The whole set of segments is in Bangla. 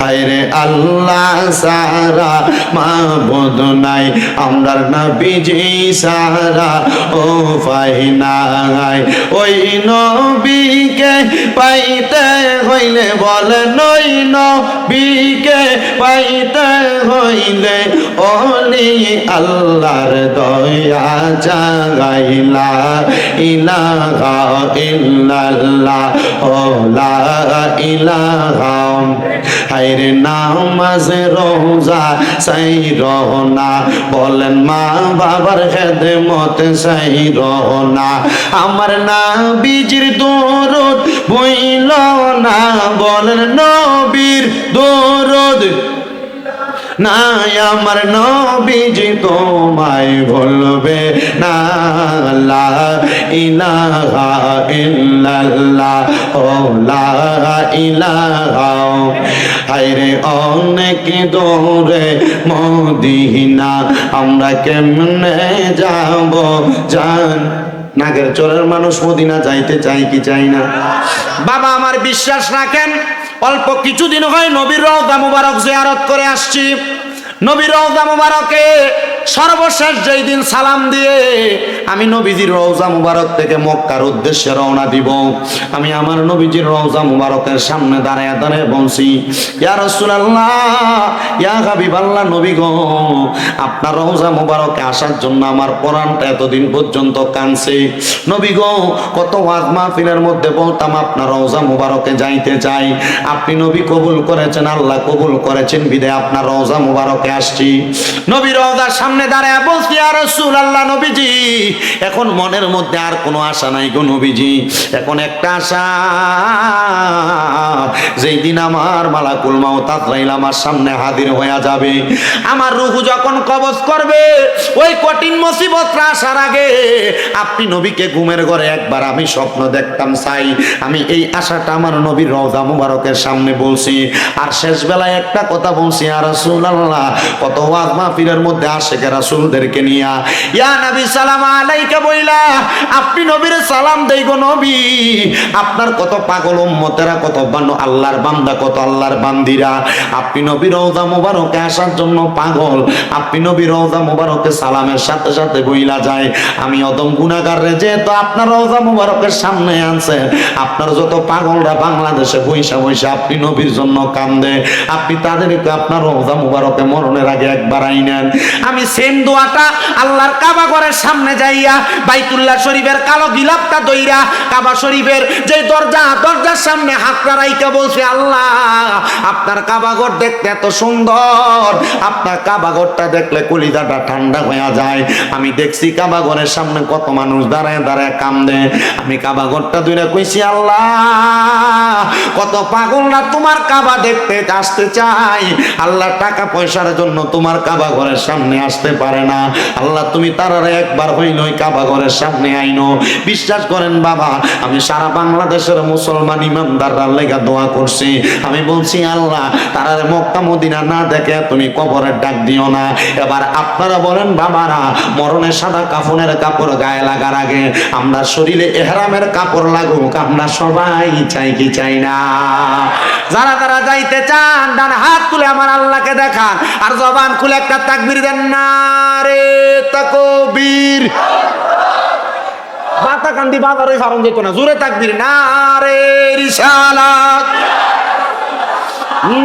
হায়রে আল্লাহ সারা মাবুদ নাই, আমরার নবীজি সারা, ও পাই নাই। ওই নবীকে পাইতে হইলে বলে নই নবীকে পাইতে হইলে ওলি আল্লাহর দয়া জাগাইলা ইলাহা ইল্লাল্লাহ, ও লা ইলাহা। হায়রে নামাজ রোজা, সাই রহনা। বলেন মা বাবার খেদমত, সাই রহনা। আমার না বীজির দরদ বইল না। বলেন নবীর দরদ নাই, আমার নবীজি তোমায় বলবে না। লা ইলাহা ইল্লাল্লাহ, ও লা ইলাহা। হায়রে অনেক দূরে মদিনা, আমরা কেমনে যাব? জান নাগের চোরের মানুষ মদিনা যাইতে চাই কি চাই না? বাবা, আমার বিশ্বাস রাখেন, অল্প কিছুদিন হয় নবীর রওদা মুবারক জিয়ারত করে আসছি। নবীর রওজা মুবারকে সর্বশেষ যেই দিন সালাম দিয়ে আমি নবীজির রওজা মুবারক থেকে মক্কার উদ্দেশ্যে রওনা দিব। আমি আমার নবীজির রওজা মুবারকের সামনে দাঁড়ায় দাঁড়ায় বলছি, ইয়া রাসূলুল্লাহ, ইয়া হাবিবাল্লাহ নবী গো, আপনার রওজা মুবারকে আসার জন্য আমার পরাণটা এতদিন পর্যন্ত কানছে নবী গো, কত ওয়াজ মাহফিলের মধ্যে বলতাম, আপনার রওজা মুবারকে যাইতে চাই। আপনি নবী কবুল করেছেন, আল্লাহ কবুল করেছেন বিদে আপনার রওজা মুবারকে আসছি। নবী রওজার সামনে দাঁড়ায় বলছি আর রসুল আল্লাহ নবীজি, এখন মনের মধ্যে আর কোনো আশা নাই গো নবীজি। এখন একটা আশা যেই দিন আমার মালাকুল মাউত আজরাইল আমার সামনে হাজির হয়ে যাবে, আমার রুহু যখন কবজ করবে, ওই কঠিন মুসিবত আসার আগে আপনি নবীকে ঘুমের ঘরে একবার আমি স্বপ্ন দেখতাম, চাই। আমি এই আশাটা আমার নবীর রওজা মুবারকের সামনে বলছি। আর শেষ বেলায় একটা কথা বলছি আর রাসূল আল্লাহ কত ওয়াজ মাহফিলের মধ্যে আশেকে রাসূলদেরকে নিয়া, ইয়া নবী, সালাম আলাইকা বইলা, আপনি নবীর সালাম দেই নবী। আপনার কত পাগল উম্মতেরা, কত বানো, আল্লাহর বান্দা, কত আল্লাহর বান্দিরা। আপনি নবীর রওজা মুবারকে আসার জন্য পাগল। আপনি নবীর রওজা মুবারকে সালামের সাথে সাথে বইলা যায়। আমি অদম গুনাহগার রে যেহেতু আপনার রওজা মুবারকের সামনে আনছে, আপনার যত পাগলরা বাংলাদেশে বইসা বইসা আপনি নবীর জন্য কান্দে। আপনি তাদেরকে আপনার রওজা মুবারকে মরণের আগে একবার আইনেন। আমি সেম দোয়াটা আল্লাহর কাবা ঘরের সামনে যাইয়া বাইতুল্লাহ শরীফের কালো গিলাপটা দইরা কাবা শরীফের যে দরজা, দরজার সামনে হাতটা রাইকা বলছে, আল্লাহ, আপনার কাবা ঘর দেখতে এত সুন্দর। আপনার কাবা ঘরটা দেখলে কলিজাটা ঠান্ডা হয়ে যায়। আমি দেখছি কাবা ঘরের সামনে কত মানুষ দাঁড়ায় দাঁড়ায় কান্দে। আমি কাবা ঘরটা দুইরা কইছি, আল্লাহ, কত পাগলরা তোমার কাবা দেখতে আসতে চাই। আল্লাহ টাকা পয়সার জন্য তোমার কাবা ঘরের সামনে আসতে পারে না। আল্লাহ, তুমি তারারে একবার হইল কাবা ঘরের সামনে আইনো। বিশ্বাস করেন বাবা, আমি সারা বাংলাদেশের মুসলমান ইমানদাররা লেগা দোয়া করছি। আমি বলছি, আল্লাহ তারারে মক্কা মদিনা না দেখে তুমি কবরের ডাক দিও না। এবার আপনারা বলেন, বাবারা, মরণের সাদা কাফনের কাপড় গায়ে লাগার আগে আমরা শরীরে এহরামের কাপড় লাগুক, আমরা সবাই চাই কি চাই না। যারা যারা যাইতে চান, ডান হাত তুলে আমার আল্লাহকে দেখান। আর জবান খুলে একটা তাকবির দেন না রে তাকবীর। বাতা কান্দি বাজারে ফারণ যেত না, জোরে তাকবির না রে রিসালাত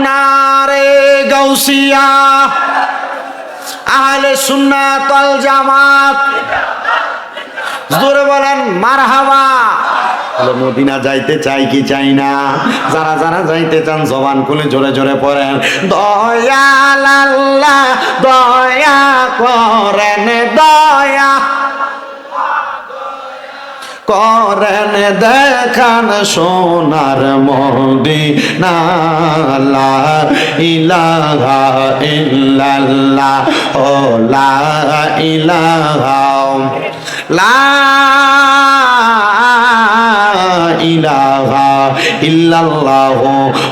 না রে গাউসিয়া। আহলে সুন্নাত ওয়াল জামাত। জোরে বলেন, মারহাবা। বলে, মদিনা যাইতে চাই কি চাই না? যারা যারা যাইতে চান, জবান খুলে জোরে জোরে পড়েন। দয়াল দয়া করেন দয়া করেন, দেখান সোনার মোদি নালা ইলাহা ইল্লাল্লাহ, ও লা ইলাহা, লা ইলাহা ইল্লাল্লাহ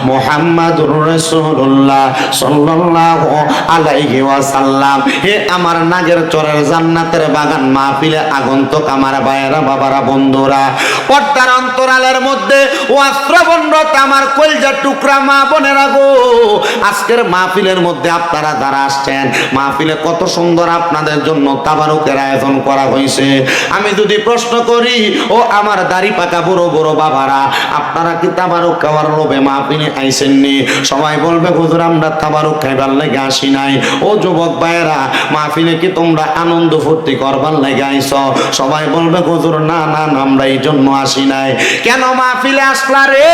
মুহাম্মাদুর রাসূলুল্লাহ সাল্লাল্লাহু আলাইহি ওয়াসাল্লাম। হে আমার নাগের চরের জান্নাতের বাগান মাহফিলে আগন্তুক আমার বাবারা, বন্ধুরা, পর্দার অন্তরালের মধ্যে আমার টুকরা মা আজকের মাহফিলের মধ্যে আপনারা যারা আসছেন, মাহফিলে কত সুন্দর আপনাদের জন্য তাবারুকের আয়োজন করা হয়েছে। আমি যদি প্রশ্ন করি, ও আমার দাড়ি পাকা বড় বড় বাবারা আপনারা কি তাবারুক খাওয়ার লোভে মাহফিলে আইসেননি সবাই বলবে, হুজুর, আমরা তাবারুক খাইবার লেগে আসি নাই। ও যুবক ভাইয়েরা, মাহফিলে কি তোমরা আনন্দ ফুর্তি করবার লেগে আইছ? সবাই বলবে, হুজুর, না না আমরা এই জন্য আসি নাই। কেন মাহফিলে আসলা রে?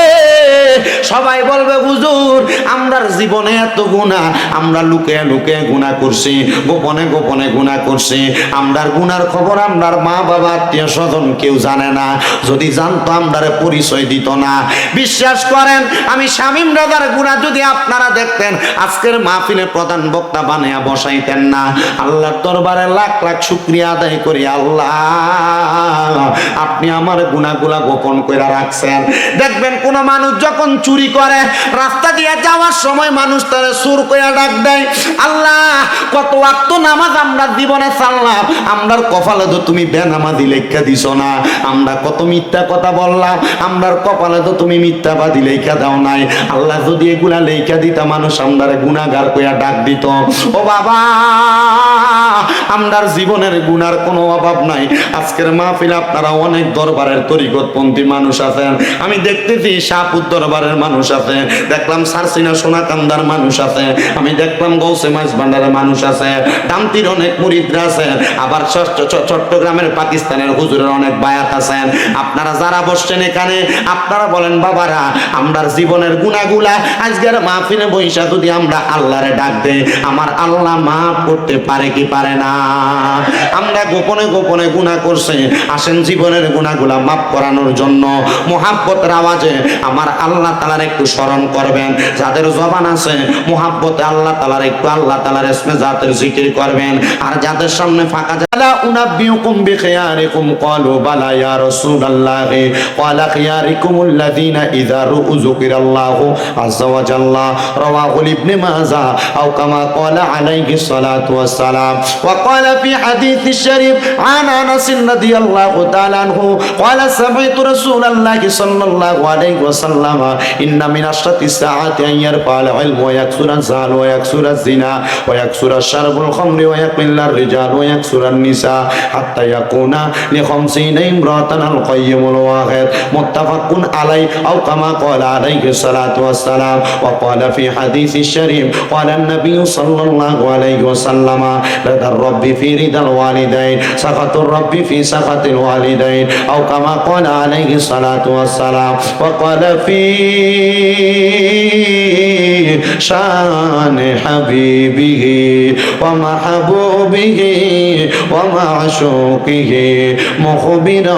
সবাই বলবে, হুজুর, আমরার জীবনে এত গুণা আমরা লুকে লুকে গুণা করছি, গোপনে গোপনে গুণা করছি। আমরার গুনার খবর আমরার মা বাবা আত্মীয় স্বজন কেউ জানে না। যদি জানতো, আমরারে পরিচয় দিত না। বিশ্বাস করেন, আমি শামীম রাজার গুণা যদি আপনারা দেখতেন, আজকের মাহফিলে প্রধান বক্তা বানিয়ে বসাইতেন না। আল্লাহর দরবারে লাখ লাখ শুক্রিয়া আদায় করি, আল্লাহ। আপনি আমার গুণাগুলা গোপন করে রাখছেন। দেখবেন কোন মানুষ যখন চুরি করে, রাস্তা দিয়ে যাওয়ার সময় মানুষ তারা সুর করে ডাক দেয়, আল্লাহ, কত আত্ম নামাজ আমরা জীবনে চাললাম আমরার কপালে তো তুমি বেনামাজি লেখা দিছ না। আমরা কত মিথ্যা কথা বললাম আমরার কপালে তো তুমি মিথ্যাবাদী লেখা দাও নাই। আল্লাহ যদি এগুলা লেখা দিতা, মানুষ আমরার গুণাগার কইয়া ডাক দিত। ও বাবা, আমরার জীবনের গুনার কোনো অভাব নাই। আজকের মাহফিল আপনারা অনেক দরবারের তরিকতপন্থী মানুষ আছেন। আমি দেখতেছি শাহপুর দরবারের মানুষ আছে। দেখলাম সারসিনা সোনাকান্দার মানুষ আছে। আমি দেখলাম গৌসে মাছ ভান্ডারের মানুষ আছে। দামতির অনেক মুরিদরা আছে। আবার চট্টগ্রামের পাকিস্তানের হুজুরের অনেক বায়াত আছেন। আপনারা যারা বসছেন এখানে আপনারা বলেন, বাবারা, আমরার জীবনের গুণাগুলা আজকের মাহফিলে বৈশা যদি আমরা আল্লাহরে ডাক দেই, আমার আল্লাহ মাফ করতে পারে কি পারে না? আমরা গোপনে গোপনে গুণা করছে, আসেন জীবনের গুণাগুলা মাফ করানোর জন্য। মোহাব্বতের আওয়াজে আমার আল্লাহ তালার একটু স্মরণ করবেন। যাদের জবান আছে, মোহাব্বতে আল্লাহ তালার একটু আল্লাহ তালার এসমে জাতের জিকির করবেন। আর যাদের সামনে ফাঁকা জায়গা উনাব্বিউকুম বিখিয়ারিকুম ক্বালু বালা ইয়া রাসূলুল্লাহ ক্বালা খায়ারিকুমুল্লাযিনা ইযা রুযুকিরাল্লাহু আযজা ওয়া জাল্লা। রাওয়াহুল ইবনে মাজাহ আও কামা ক্বালা আলাইহি সালাতু ওয়াস সালাম ওয়া ক্বালা ফি হাদিসিশ শরীফ, আন আনাস রাদিয়াল্লাহু তাআলা আনহু, ক্বালা সামি'তু রাসূলাল্লাহি সাল্লাল্লাহু আলাইহি ওয়া সাল্লাম ইন্না মিন আশরাতি সাআতি আন ইয়ারফা'আল ইলমু ওয়া ইয়াকসুরা যাল ওয়া ইয়াকসুরা যিনা ওয়া ইয়াকসুরা শারবুল খামরি ওয়া ইয়াকমিল্লার রিজাল ওয়া ইয়াকসুরা নিসা হাত্তা ইয়াকুনা লি খামসিনা ইমরাতান আল কাইয়্যিমুল ওয়াহিদ। متفق عليه أو كما قال عليه الصلاة والسلام. وقال في حديث الشريف قال النبي صلى الله عليه وسلم رضا الرب في رضا الوالدين سخط الرب في سخط الوالدين. أو كما قال عليه الصلاة والسلام وقال في شأن حبيبه ومحبوبه ومعشوقه مخبرا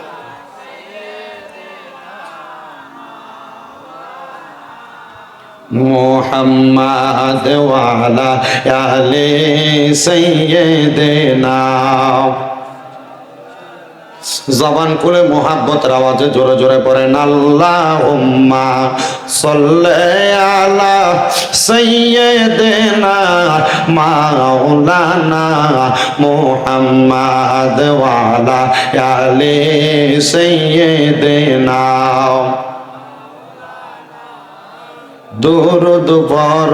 محمد وعلى آل سيدنا জবান খুলে মোহাব্বতের আওয়াজে জোরে জোরে পড়েন আল্লাহুম্মা সাল্লি আলা সাইয়্যিদিনা মাওলানা মুহাম্মাদ ওয়া আলা আলি সাইয়্যিদিনা দুরুদ পর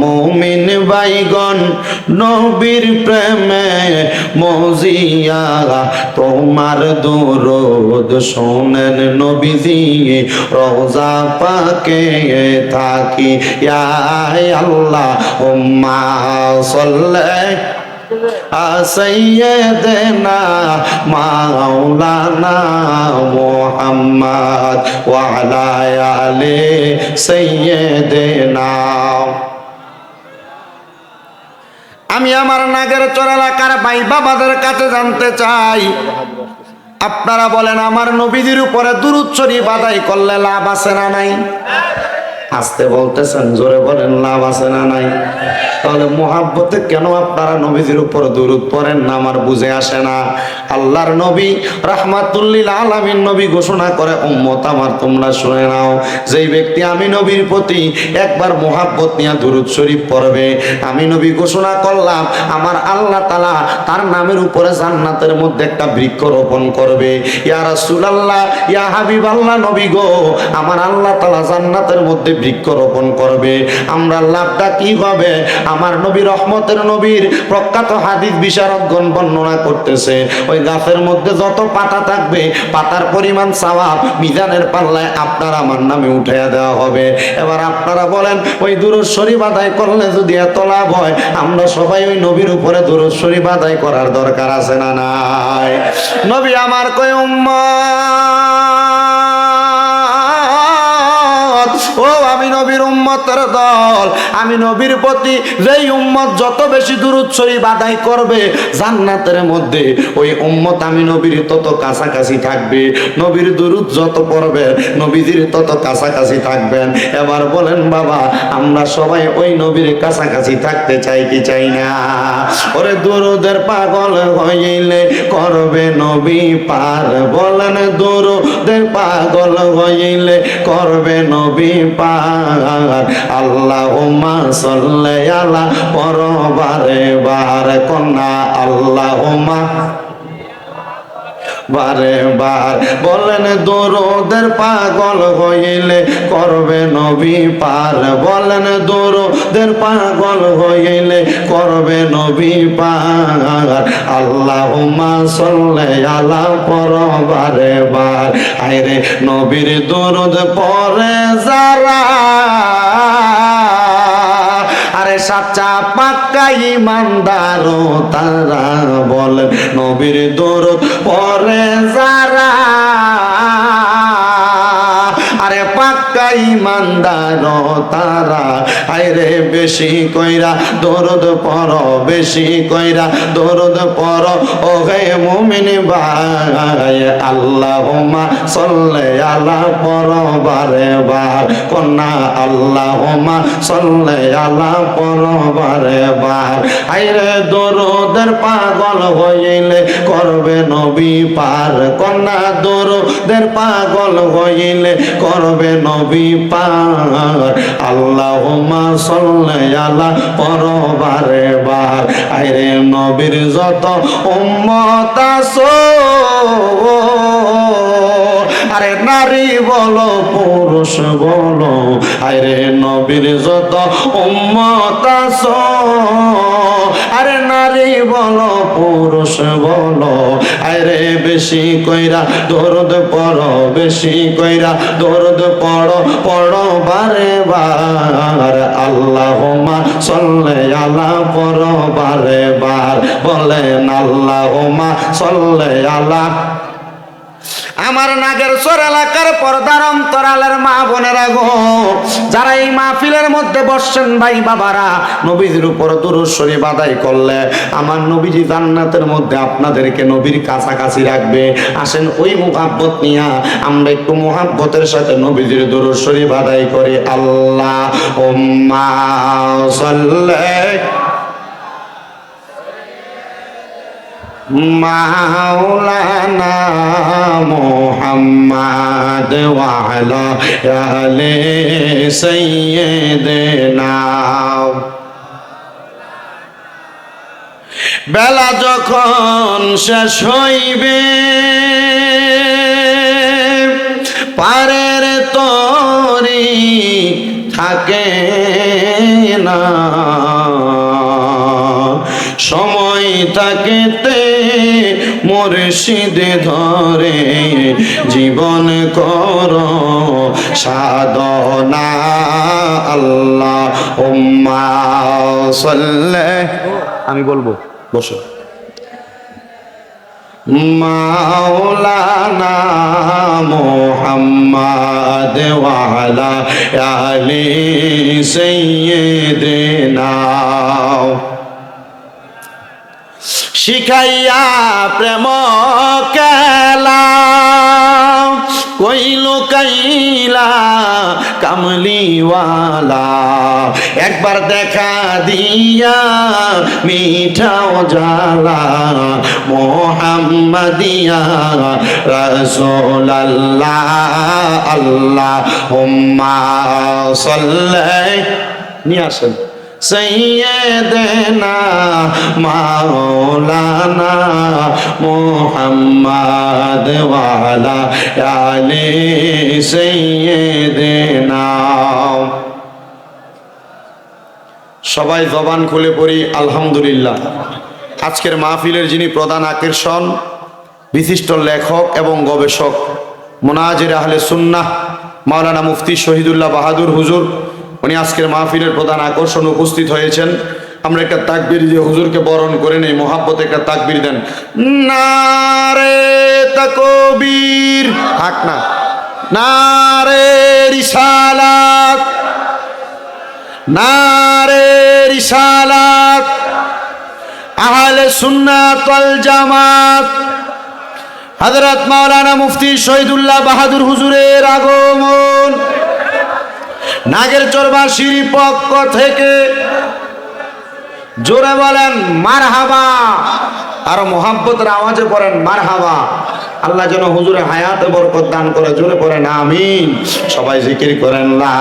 মুমিন বাইগন নবীর প্রেমে মজিয়া, তোমার দুরুদ শোনেন নবীজি, রোজা পাকে থাকি আল্লাহ উম্মা সাল্লাল্লাহু سيدنا مولانا محمد وعلى آل سيدنا আমি আমার নাগের চর এলাকার ভাই বাবাদের কাছে জানতে চাই আপনারা বলেন আমার নবীদের উপরে দুরুদ শরীফ আদায় করলে লাভ আছে না নাই আসতে বলতেছেন জোরে বলেন লাভ আছে না নাই তাহলে মোহাব্বতে কেন আপনারা নবীজির উপর দরুদ পড়েন না? আমার বুঝে আসে না। আল্লাহর নবী রাহমাতুল্লিল আলামিন নবী ঘোষণা করে, উম্মত আমার, তোমরা শুনে নাও, যেই ব্যক্তি আমি নবীর প্রতি একবার মোহাব্বত নিয়ে দরুদ শরীফ পড়বে, আমি নবী ঘোষণা করলাম, আমার আল্লাহ তালা তার নামের উপরে জান্নাতের মধ্যে একটা বৃক্ষ রোপণ করবে। ইয়া রাসূলুল্লাহ, ইয়া হাবিবাল্লাহ নবী গো, আমার আল্লাহ তালা জান্নাতের মধ্যে বৃক্ষ রোপণ করবে। আমরা লাভটা কি হবে? আমার নবী রহমতের নবীর প্রখ্যাত হাদিস বিশারদগণ বর্ণনা করতেছে। ওই গাছের মধ্যে যত পাতা থাকবে, পাতার পরিমাণ সওয়াব মিজানের পাল্লায় আপনার আমার নামে উঠাইয়া দেওয়া হবে। এবার আপনারা বলেন, ওই শরীফ আদায় করলে যদি এত লাভ হয়, আমরা সবাই ওই নবীর উপরে শরীফ আদায় করার দরকার আছে না নাই? নবী আমার কই উম্মত নবীর উম্মতের দল। আমি নবীর প্রতি যেই উম্মত যত বেশি দূরত শরীফ আদায় করবে, জান্নাতের মধ্যে ওই উম্মত আমি নবীর তত কাছাকাছি থাকবে। নবীর দুরুদ যত পড়বে, নবীজির তত কাছাকাছি থাকবেন। এবার বলেন, বাবা, আমরা সবাই ওই নবীর কাছাকাছি থাকতে চাই কি চাই না? ওরে দুরুদের পাগল হইলে করবে নবী পার। বলেন, দুরুদের পাগল হইলে করবে নবী পার। আল্লাহ উমা সল্লে আলা পরবারে বার কন্যা আল্লাহ উমা বারে বার। বলেন, দরুদের পাগল হইলে করবে নবী পার। বলেন, দরুদের পাগল হইলে করবে নবী পার। আল্লাহুম্মা সাল্লি আলা পরবারে বার। আইরে নবীর দরুদ পরে যারা সাচ্চা পাক্কা ইমানদারও তারা বলেন নবীর দরদ পরে যারা ইমানদার তারা। আইরে, বেশি কইরা দরদ পর বেশি কইরা দরদ পর ও হে মুমিন ভাই, আল্লাহুম্মা সাল্লি আলা পর বারে। বার কন্যা, আল্লাহুম্মা সাল্লি আলা পর বারে বার। আইরে, দরদের পাগল হইলে করবে নবী পার। কন্যা, দরদের পাগল হইলে করবে নবী পার। আল্লাহুম্মা সাল্লি আলা পর বারে। আইরে নবীর যত উম্মত আছো। আরে নারী বলো, পুরুষ বলো আরে নবীর যত উম্মত আরে নারী বলো, পুরুষ বলো। আরে বেশি কইরা দরদ পড়ো, বেশি কইরা দরদ পড়ো পড়ো বারে বার। আল্লাহুম্মা সাল্লি আলা পড়ো বারে বার। বলেন, আল্লাহুম্মা সাল্লি আলা আমার নাগের সর এলাকার পর্দার অন্তরালের মা বোনেরা গো। যারা এই মাহফিলের মধ্যে বসছেন ভাই বাবারা, নবীজির উপর দুরুশ্বরী বাদাই করলে আমার নবীজি জান্নাতের মধ্যে আপনাদেরকে নবীর কাছাকাছি রাখবে। আসেন ওই মুহাব্বত নিয়া আমরা একটু মুহাব্বতের সাথে নবীজির দুরুশ্বরী বাদাই করি। আল্লাহ উম্মা সাল্লাল্লাহু মাওলানা মোহাম্মদ ওয়ালা আলে সাইয়্যিদিনা। বেলা যখন শেষ হইবে, পারের তরি থাকে না। সময় থাকিতে মুর্শিদে ধরে, জীবন কর সাধনা আল্লাহ উম্মা সাল্লে। আমি বলব, বসো। মাওলানা মোহাম্মদ ওয়ালা আলি সাইয়্যিদিনা। শিখাইয়া প্রেম কেলা ওই লোকাইলা কামলিওয়ালা, একবার দেখা দিয়া মিঠাও জালা মোহাম্মদিয়া রসোল আল্লাহ আল্লাহ হুম্মা সাল্লাই। নিয়ে আসেন। মোহাম্মদ ওয়ালা আলে সৈয়দনা। সবাই জবান খুলে পড়ি, আলহামদুলিল্লাহ। আজকের মাহফিলের যিনি প্রধান আকর্ষণ, বিশিষ্ট লেখক এবং গবেষক, মোনাজির আহলে সুন্নাহ, মাওলানা মুফতি শহীদুল্লাহ বাহাদুর হুজুর উনি আজকের মাহফিলের প্রধান আকর্ষণ উপস্থিত হয়েছেন। আমরা একটা তাকবির দিয়ে হুজুরকে বরণ করে নেই, মোহাব্বতে একটা তাকবির দেন। নারে তাকবীর থাক না। নারে রিসালাত নারে রিসালাত, আহলে সুন্নাত ওয়াল জামাত। হযরত মাওলানা মুফতি শহীদুল্লাহ বাহাদুর হুজুরের আগমন। নাগের চরবাসীর পক্ষ থেকে জোরে বলেন, মারহাবা। আর মোহাব্বতের আওয়াজে পড়েন, মারহাবা। আল্লাহ যেন হুজুরে হায়াতে বরকত দান করে, জোরে পড়েন, আমিন। সবাই জিকির করেন লা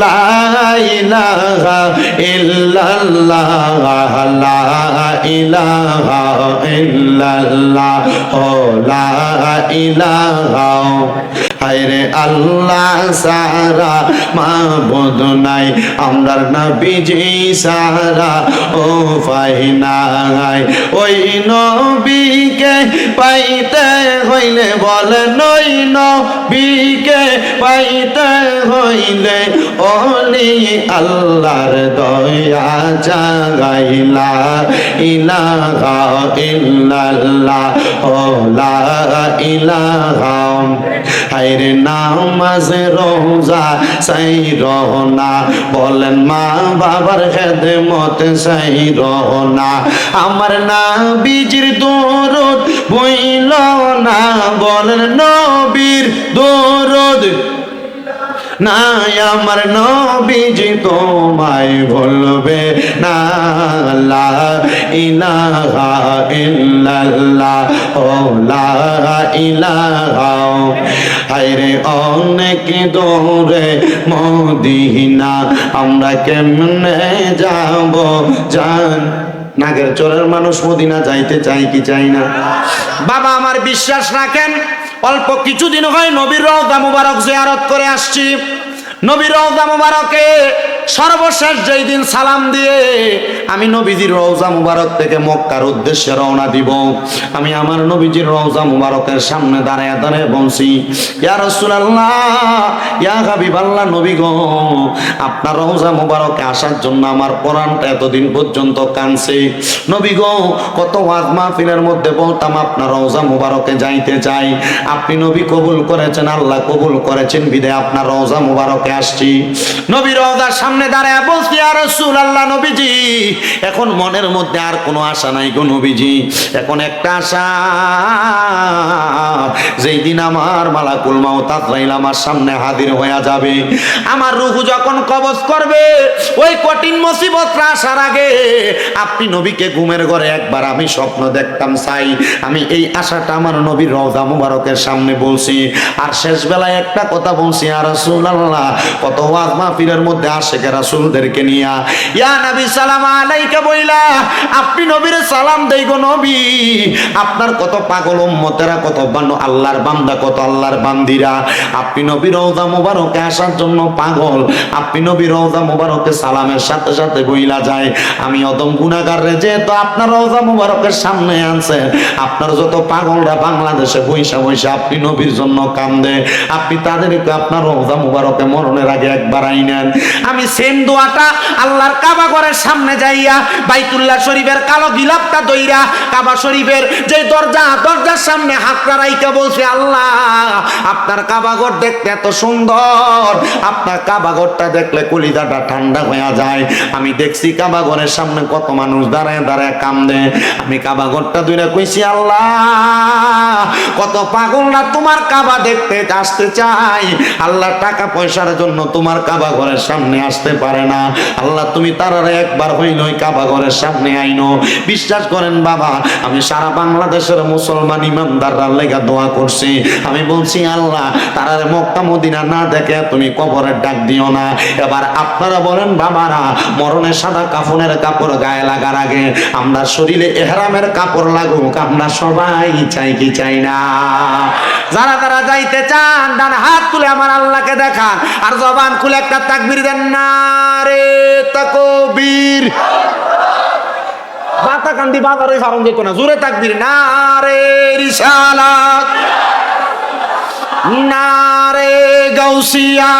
লা ইলাহা ইল্লাল্লাহ, লা ইলাহা ইল্লাল্লাহ, ও লা ইলাহা। হায়রে আল্লাহ সারা মাবুদ নাই, আমরার নবীজি সারা, ও ফাইনাই ওই নবীকে পাইতে হইলে বলে নই নবীকে পাইতে হইলে ওলি আল্লাহর দয়া জাগাইলা, ইলাহা ইল্লাল্লাহ, ও লা ইলাহা। হায়রে নামাজ, রোজা সাই রহনা বলেন মা বাবার খেদমত সাই রহনা আমার না বীজির দরদ বইল না, বলেন নবীর দরদ নাই আমার নবীজি তোমায় ভুলবে না, লা ইলাহা ইল্লাল্লাহ, ও লা ইলাহা হায়রে অনেক দূরে মদিনা, আমরা কেমনে যাব জান? নাগের চোরের মানুষ মদিনা যাইতে চাই কি চাই না? বাবা, আমার বিশ্বাস রাখেন অল্প কিছুদিন হয় নবীর রওদা মুবারক জিয়ারত করে আসছি। নবীর রওদা মুবারকে সর্বশেষ যেই দিন সালাম দিয়ে আমি নবীজির রওজা মুবারক থেকে মক্কার উদ্দেশ্যে রওনা দিব। আমি আমার নবীজির রওজা মুবারকের সামনে দাঁড়ায় দাঁড়ায় বলছি, ইয়া রাসূলুল্লাহ, ইয়া হাবিবাল্লাহ নবী গো, আপনার রওজা মুবারকে আসার জন্য আমার পরাণটা এতদিন পর্যন্ত কানছে। নবী গো, কত ওয়াজ মাহফিলের মধ্যে বলতাম, আপনার রওজা মুবারকে যাইতে চাই। আপনি নবী কবুল করেছেন, আল্লাহ কবুল করেছেন, বিদায় আপনার রওজা মুবারকে আসছি। নবী রওজার সামনে দাঁড়ায় বলছি আর রসুল আল্লাহ নবীজি, এখন মনের মধ্যে আর কোনো আশা নাই গো নবীজি। এখন একটা আশা, যেই দিন আমার মালাকুল মাও তাজরাইল আমার সামনে হাজির হয়ে যাবে। আমার রুহু যখন কবজ করবে, ওই কঠিন মুসিবতটা আসার আগে আপনি নবীকে ঘুমের ঘরে একবার আমি স্বপ্ন দেখতাম চাই আমি এই আশাটা আমার নবীর রওজা মুবারকের সামনে বলছি। আর শেষ বেলায় একটা কথা বলছি আর রাসূলুল্লাহ, কত ওয়াজ মাহফিলের মধ্যে আশেকে রাসূলদেরকে নিয়া, ইয়া নবী, সালাম আলাইকা বইলা, আপনি নবীর সালাম দেই গো নবী। আপনার কত পাগল উম্মতেরা, কত বানো, আল্লাহর বান্দা, কত আল্লাহর বান্দিরা। আপনি নবী রওজা মুবারকে আসার জন্য পাগল। আপনি নবী রওজা মুবারকে সালামের সাথে সাথে বইলা যায়। আমি অদম গুনাহগার রে যেহেতু আপনার রওজা মুবারকের সামনে আনছে, আপনার যত পাগলরা বাংলাদেশে বইসা বইসা আপনি নবীর জন্য কান্দে। আপনি তাদেরকে আপনার রওজা মুবারকে মরণের আগে একবার আইনেন। আমি সেম দোয়াটা আল্লাহর কাবা ঘরের সামনে যাইয়া বাইতুল্লাহ শরীফের কালো গিলাপটা দইরা কাবা শরীফের যে দরজা, দরজার সামনে হাতটা রাইকা বলছে, আল্লাহ, আপনার কাবা ঘর দেখতে এত সুন্দর। আপনার কাবা ঘরটা দেখলে কলিজাটা ঠান্ডা হয়ে যায়। আমি দেখছি কাবা ঘরের সামনে কত মানুষ দাঁড়ায় দাঁড়ায় কামদে আমি কাবা ঘরটা দুইরা কইছি, আল্লাহ, কত পাগলরা তোমার কাবা দেখতে আসতে চাই আল্লাহ টাকা পয়সার জন্য তোমার কাবা ঘরের সামনে আসতে পারে না। আল্লাহ, তুমি তারারে একবার হইল কাবা ঘরের সামনে আইনো। বিশ্বাস করেন বাবা, আমি সারা বাংলাদেশের মুসলমান ইমানদাররা লেগা দোয়া করছি। আমি বলছি, আল্লাহ তারারে মক্কা মদিনা না দেখে তুমি কবরের ডাক দিও না। এবার আপনারা বলেন, বাবারা, মরণে সাদা কাফনের কাপড় গায়ে লাগার আগে আমরা শরীরে এহরামের কাপড় লাগুক, আমরা সবাই চাই কি চাই না। যারা তারা যাইতে চান, ডান হাত তুলে আমার আল্লাহকে দেখান। আর জবান খুলে একটা তাকবির দেন না রে তাকবীর। বাতা কান্দি বাজারে ফারণ যেত না, জোরে তাকবির না রে রিসালাত না রে গাউসিয়া।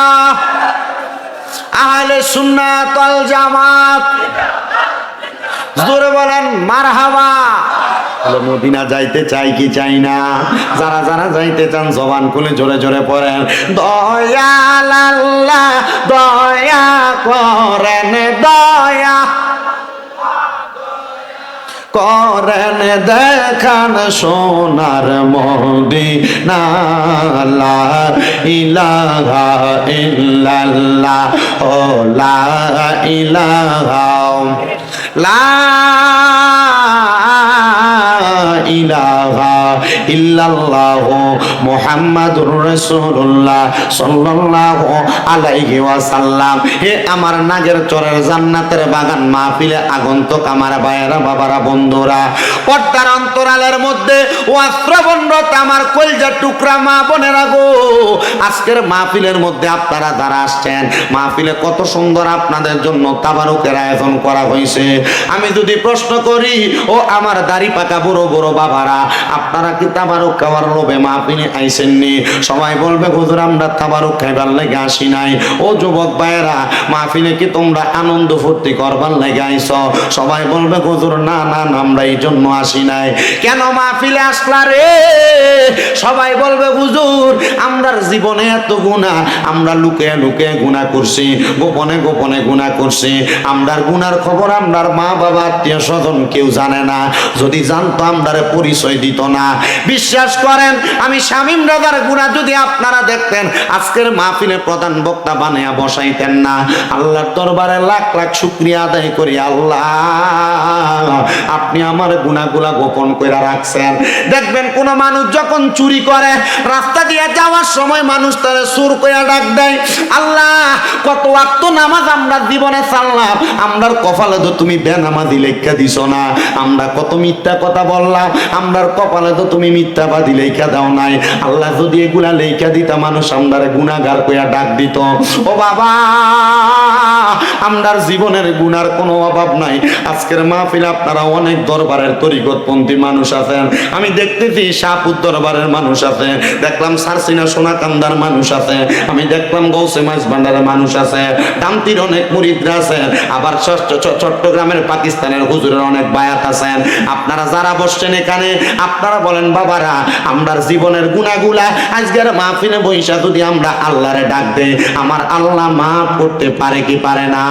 আহলে সুন্নাত ওয়াল জামাত। জোরে বলেন, মারহাবা। বলে মদিনা যাইতে চাই কি চাই না? যারা যারা যাইতে চান, জবান খুলে জোরে জোরে পড়েন। দয়াল দয়া করেন দয়া। করেন, দেখান সোনার মদিনা। লা ইলাহা ইল্লাল্লাহ, ও লা ইলাহা। লা ইলাহা ইল্লাল্লাহ মুহাম্মাদুর রাসূলুল্লাহ সাল্লাল্লাহু আলাইহি ওয়াসাল্লাম। হে আমার নাগের চরের জান্নাতের বাগান মাহফিলে আগন্তুক আমার বাবারা, বন্ধুরা, পর্দার অন্তরালের মধ্যে আমার কলজার টুকরা মা আজকের মাহফিলের মধ্যে আপনারা যারা আসছেন, মাহফিলে কত সুন্দর আপনাদের জন্য তাবারুকের আয়োজন করা হয়েছে। আমি যদি প্রশ্ন করি, ও আমার দাড়ি পাকা বড় বড় বাবারা, আপনারা কি তাবারুক খাওয়ার লোভে মাহফিলে আইসেননি? সবাই বলবে, হুজুর, আমরা তাবারুক খাইবার লেগে আসি নাই। ও যুবক ভাইয়েরা, মাহফিলে কি তোমরা আনন্দ ফুর্তি করবার লেগে আইস সবাই বলবে, হুজুর, না না আমরা এই জন্য আসি নাই। কেন মাহফিলে আসলা রে? সবাই বলবে, হুজুর, আমরার জীবনে এত গুণা আমরা লুকে লুকে গুণা করছি, গোপনে গোপনে গুণা করছি। আমরার গুনার খবর, আমরার মা বাবা আত্মীয় স্বজন কেউ জানে না। যদি জানতো, আমরারে পরিচয় দিত না। বিশ্বাস করেন, আমি শামীম রাজার গুণা যদি আপনারা দেখতেন, আজকের মাহফিলে প্রধান বক্তা বানিয়ে বসাইতেন না। আল্লাহর দরবারে লাখ লাখ শুক্রিয়া আদায় করি, আল্লাহ। আপনি আমার গুণাগুলা গোপন করে রাখছেন। দেখবেন কোন মানুষ যখন চুরি করে, রাস্তা দিয়ে যাওয়ার সময় মানুষ তারা সুর করে ডাক দেয়, আল্লাহ, কত আত্ম নামাজ আমরা জীবনে চাললাম আমরার কপালে তো তুমি বেনামাজি লেখা দিছ না। আমরা কত মিথ্যা কথা বললাম। আমরার কপালে তো তুমি মিথ্যাবাদী লেখা দাও নাই। আল্লাহ যদি এগুলা লেখা দিতা, মানুষ আমরার গুণাগার কইয়া ডাক দিত। ও বাবা, আমরার জীবনের গুনার কোনো অভাব নাই। আজকের মাহফিল আপনারা অনেক দরবারের তরিকতপন্থী মানুষ আছেন। আমি দেখতেছি শাহপুর দরবারের মানুষ আছে। দেখলাম সারসিনা সোনাকান্দার মানুষ আছে। আমি দেখলাম গৌসে মাছ ভান্ডারের মানুষ আছে। দামতির অনেক মুরিদরা আছে। আবার চট্টগ্রামের পাকিস্তানের হুজুরের অনেক বায়াত আছেন। আপনারা যারা বসছেন এখানে আপনারা বলেন, বাবারা, আমরার জীবনের গুণাগুলা আজকের মাহফিলে বৈশা যদি আমরা আল্লাহরে ডাক দেই, আমার আল্লাহ মাফ করতে পারে কি পারে না?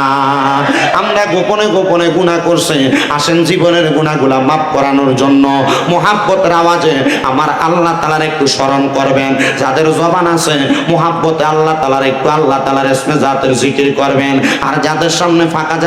আমরা গোপনে গোপনে গুণা করছে। আসেন জীবনের গুণাগুলা মাফ করানোর জন্য মোহাব্বতের আওয়াজে আমার আল্লাহ তালার একটু স্মরণ করবেন। যাদের জবান আছে, মোহাব্বতে আল্লাহ তালার একটু আল্লাহ তালার এসমে জাতের জিকির করবেন। আর যাদের সামনে ফাঁকা